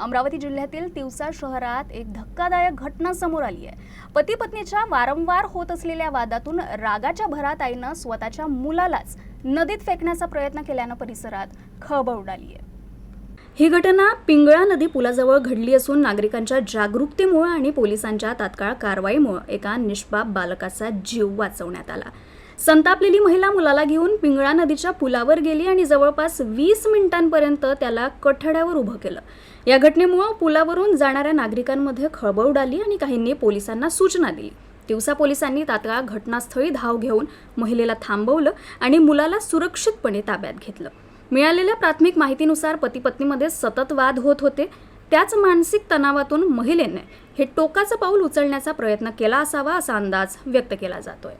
अमरावती जिल्ह्यातील तिवसा शहरात एक धक्कादायक घटना समोर आली आहे. पती पत्नीच्या वारंवार होत असलेल्या वादातून रागाच्या भरात आईनं स्वतःच्या मुलालाच नदीत फेकण्याचा प्रयत्न केल्यानं परिसरात खळबळ उडाली आहे. ही घटना पिंगळा नदी पुलाजवळ घडली असून नागरिकांच्या जागरूकतेमुळे आणि पोलिसांच्या तात्काळ कारवाईमुळे एका निष्पाप बालकाचा जीव वाचवण्यात आला. संतापलेली महिला मुलाला घेऊन पिंगळा नदीच्या पुलावर गेली आणि जवळपास वीस मिनिटांपर्यंत त्याला कठड्यावर उभं केलं. या घटनेमुळं पुलावरून जाणाऱ्या नागरिकांमध्ये खळबळ उडाली आणि काहींनी पोलिसांना सूचना दिली. दिवसा पोलिसांनी तात्काळ घटनास्थळी धाव घेऊन महिलेला थांबवलं आणि मुलाला सुरक्षितपणे ताब्यात घेतलं. मिळालेल्या प्राथमिक माहितीनुसार पती पत्नीमध्ये सतत वाद होत होते. त्याच मानसिक तणावातून महिलेने हे टोकाचं पाऊल उचलण्याचा प्रयत्न केला असावा असा अंदाज व्यक्त केला जातोय.